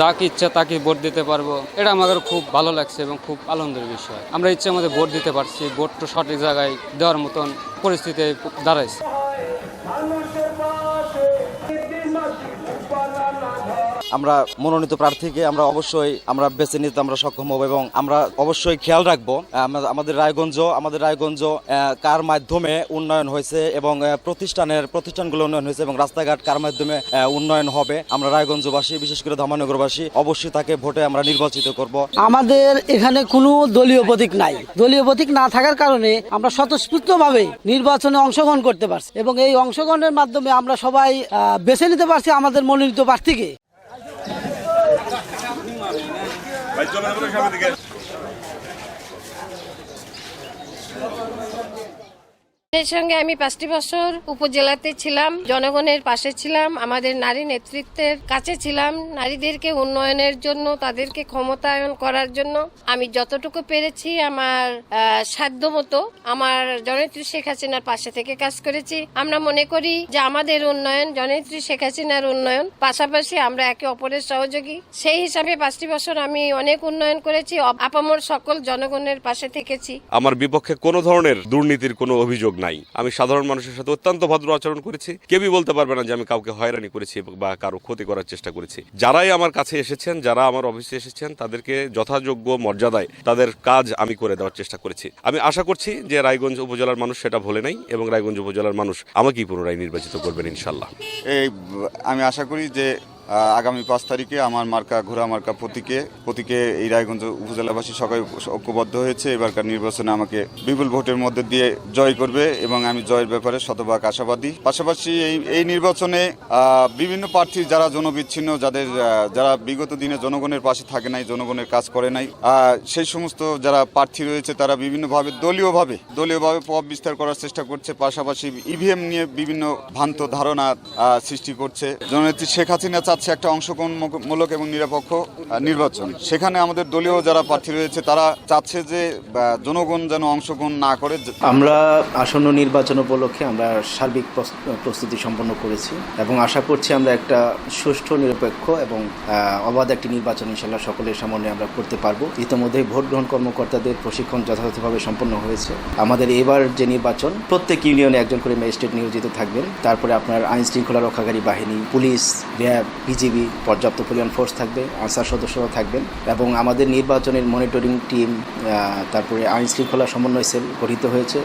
যাকে ইচ্ছা তাকে ভোট দিতে পারব। এটা আমাদের খুব ভালো লাগছে এবং খুব আনন্দের বিষয়। আমরা ইচ্ছে আমাদের ভোট দিতে পারছি, ভোটটা সঠিক জায়গায় দেওয়ার মতন পরিস্থিতি দাঁড়াইছে। আমরা মনোনীত প্রার্থীকে আমরা অবশ্যই আমরা বেছে নিতে আমরা সক্ষম হব এবং আমরা অবশ্যই খেয়াল রাখব। আমাদের রায়গঞ্জ আমাদের রায়গঞ্জ কার মাধ্যমে উন্নয়ন হয়েছে এবং প্রতিষ্ঠানের, প্রতিষ্ঠানগুলো উন্নয়ন হয়েছে এবং রাস্তাঘাট কার মাধ্যমে উন্নয়ন হবে। আমরা রায়গঞ্জবাসী, বিশেষ করে ধর্মনগরবাসী, অবশ্যই তাকে ভোটে আমরা নির্বাচিত করব। আমাদের এখানে কোনো দলীয় প্রতীক নাই। দলীয় প্রতীক না থাকার কারণে আমরা স্বতঃস্ফূর্তভাবে নির্বাচনে অংশগ্রহণ করতে পারছি এবং এই অংশগ্রহণের মাধ্যমে আমরা সবাই বেছে নিতে পারছি আমাদের মনোনীত প্রার্থীকে। ভাই চলে যাব সামনে দিকে এর সঙ্গে আমি পাঁচটি বছর উপজেলাতে ছিলাম, জনগণের পাশে ছিলাম, আমাদের নারী নেতৃত্বের কাছে ছিলাম, নারীদেরকে উন্নয়নের জন্য, তাদেরকে ক্ষমতায়ন করার জন্য। আমি যতটুকু পেরেছি আমার সাধ্য মতো, আমার জননেত্রী শেখ হাসিনার পাশে থেকে কাজ করেছি। আমরা মনে করি যে আমাদের উন্নয়ন, জননেত্রী শেখ হাসিনার উন্নয়ন, পাশাপাশি আমরা একে অপরের সহযোগী। সেই হিসাবে পাঁচটি বছর আমি অনেক উন্নয়ন করেছি আপামর সকল জনগণের পাশে থেকেছি। আমার বিপক্ষে কোনো ধরনের দুর্নীতির কোনো অভিযোগ নাই। আমি সাধারণ মানুষের সাথে অত্যন্ত ভদ্র আচরণ করেছি। কেউই বলতে পারবে না যে আমি কাউকে হয়রানি করেছি বা কারও ক্ষতি করার চেষ্টা করেছি। যারাই আমার কাছে এসেছেন, যারা আমার অফিসে এসেছেন, তাদেরকে যথাযোগ্য মর্যাদায় তাদের কাজ আমি করে দেওয়ার চেষ্টা করেছি। আমি আশা করছি যে রায়গঞ্জ উপজেলার মানুষ সেটা ভুলে নাই এবং রায়গঞ্জ উপজেলার মানুষ আমাকেই পুনরায় নির্বাচিত করবেন ইনশাল্লাহ এই, আমি আশা করি যে আগামী পাঁচ তারিখে আমার মার্কা, ঘোড়া মার্কা প্রতীকে প্রতীকে এই রায়গঞ্জ উপজেলাবাসী সবাই ঐক্যবদ্ধ হয়েছে। এবারকার নির্বাচনে আমাকে বিপুল ভোটের মধ্যে দিয়ে জয় করবে এবং আমি জয়ের ব্যাপারে শতভাগ আশাবাদী। পাশাপাশি এই এই নির্বাচনে বিভিন্ন প্রার্থী যারা জনবিচ্ছিন্ন, যাদের যারা বিগত দিনে জনগণের পাশে থাকে নাই, জনগণের কাজ করে নাই সেই সমস্ত যারা প্রার্থী রয়েছে, তারা বিভিন্নভাবে দলীয়ভাবে দলীয়ভাবে প্রভাব বিস্তার করার চেষ্টা করছে। পাশাপাশি ইভিএম নিয়ে বিভিন্ন ভ্রান্ত ধারণা সৃষ্টি করছে। জননেত্রী শেখ হাসিনা চাচ্ছে একটা অংশগ্রহণমূলক এবং নিরপেক্ষ নির্বাচন। সেখানে আমাদের দলীয় যারা প্রার্থী রয়েছে, তারা চাচ্ছে যে জনগণ যেন অংশগ্রহণ না করে। আমরা আসন্ন নির্বাচন উপলক্ষে আমরা সার্বিক প্রস- প্রস্তুতি সম্পন্ন করেছি এবং আশা করছি আমরা একটা সুষ্ঠু, নিরপেক্ষ এবং অবাধ একটি নির্বাচন ইনশাল্লাহ সকলের সামনে আমরা করতে পারব। ইতিমধ্যে ভোট গ্রহণ কর্মকর্তাদের প্রশিক্ষণ যথাযথভাবে সম্পন্ন হয়েছে। আমাদের এবার যে নির্বাচন, প্রত্যেক ইউনিয়নে একজন করে ম্যাজিস্ট্রেট নিয়োজিত থাকবেন। তারপরে আপনার আইন শৃঙ্খলা রক্ষাকারী বাহিনী, পুলিশ, র্যাব বিজিবি পর্যাপ্ত পরিমাণ ফোর্স থাকবে, আনসার সদস্যরা থাকবেন এবং আমাদের নির্বাচনের মনিটরিং টিম তারপরে আইন শৃঙ্খলা সমন্বয় সেল গঠিত হয়েছে।